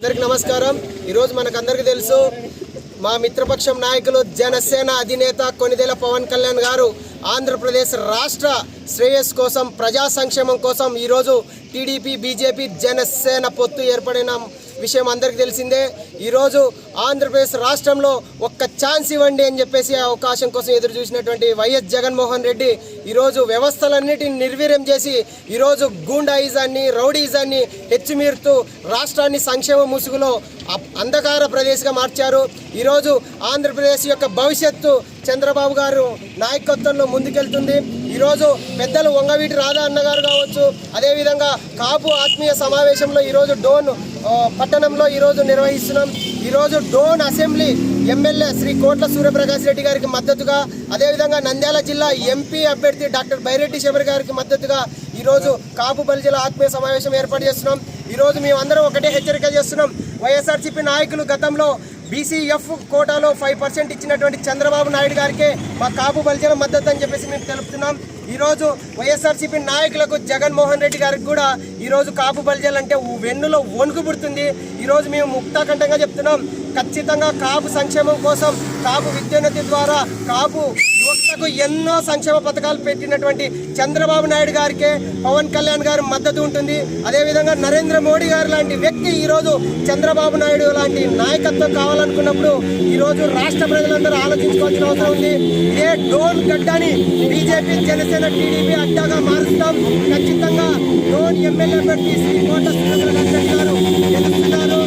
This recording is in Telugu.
అందరికి నమస్కారం. ఈరోజు మనకందరికీ తెలుసు మా మిత్రపక్షం నాయకులు జనసేన అధినేత కొనిదేల పవన్ కళ్యాణ్ గారు ఆంధ్రప్రదేశ్ రాష్ట్ర శ్రేయస్ కోసం ప్రజా సంక్షేమం కోసం ఈరోజు టీడీపీ బీజేపీ జనసేన పొత్తు ఏర్పడిన విషయం అందరికీ తెలిసిందే. ఈరోజు ఆంధ్రప్రదేశ్ రాష్ట్రంలో ఒక్క ఛాన్స్ ఇవ్వండి అని చెప్పేసి అవకాశం కోసం ఎదురు చూసినటువంటి వైఎస్ జగన్మోహన్ రెడ్డి ఈరోజు వ్యవస్థలన్నిటిని నిర్వీర్యం చేసి ఈరోజు గూండాయిజాన్ని రౌడీజాన్ని హెచ్చిమీరుతూ రాష్ట్రాన్ని సంక్షేమ ముసుగులో అంధకార ప్రదేశ్గా మార్చారు. ఈరోజు ఆంధ్రప్రదేశ్ యొక్క భవిష్యత్తు చంద్రబాబు గారు నాయకత్వంలో ముందుకెళ్తుంది. ఈరోజు పెద్దలు వంగవీటి రాధా అన్నగారు కావచ్చు అదేవిధంగా కాపు ఆత్మీయ సమావేశంలో ఈరోజు డోన్ పట్టణంలో ఈరోజు నిర్వహిస్తున్నాం. ఈరోజు డోన్ అసెంబ్లీ ఎమ్మెల్యే శ్రీ కోట్ల సూర్యప్రకాష్ రెడ్డి గారికి మద్దతుగా అదేవిధంగా నంద్యాల జిల్లా ఎంపీ అభ్యర్థి డాక్టర్ బైరెడ్డి శబరి గారికి మద్దతుగా ఈరోజు కాపు బలిజల ఆత్మీయ సమావేశం ఏర్పాటు చేస్తున్నాం. ఈరోజు మేమందరం ఒకటే హెచ్చరిక చేస్తున్నాం. వైఎస్ఆర్సీపీ నాయకులు గతంలో బీసీఎఫ్ కోటాలో ఫైవ్ పర్సెంట్ ఇచ్చినటువంటి చంద్రబాబు నాయుడు గారికే మా కాపు బలిజల మద్దతు అని చెప్పేసి మేము తెలుపుతున్నాం. ఈరోజు వైఎస్ఆర్సీపీ నాయకులకు జగన్మోహన్ రెడ్డి గారికి కూడా ఈరోజు కాపు బలిజలు అంటే వెన్నులో వణుకు పుడుతుంది. ఈరోజు మేము ముక్తాఖండంగా చెప్తున్నాం. ఖచ్చితంగా కాపు సంక్షేమం కోసం కాపు విద్యోన్నతి ద్వారా కాపు యువతకు ఎన్నో సంక్షేమ పథకాలు పెట్టినటువంటి చంద్రబాబు నాయుడు గారికే పవన్ కళ్యాణ్ గారు మద్దతు ఉంటుంది. అదేవిధంగా నరేంద్ర మోడీ గారు లాంటి వ్యక్తి ఈరోజు చంద్రబాబు నాయుడు లాంటి నాయకత్వం కావాలనుకున్నప్పుడు ఈరోజు రాష్ట్ర ప్రజలందరూ ఆలోచించుకోవాల్సిన అవసరం ఉంది. ఇదే డోన్ గడ్డని బీజేపీ జనసేన టీడీపీ అడ్డాగా మారుస్తాం. ఖచ్చితంగా డోన్ ఎమ్మెల్యే అభ్యర్థి శ్రీ కోట గారు ఎదుగుతున్నారు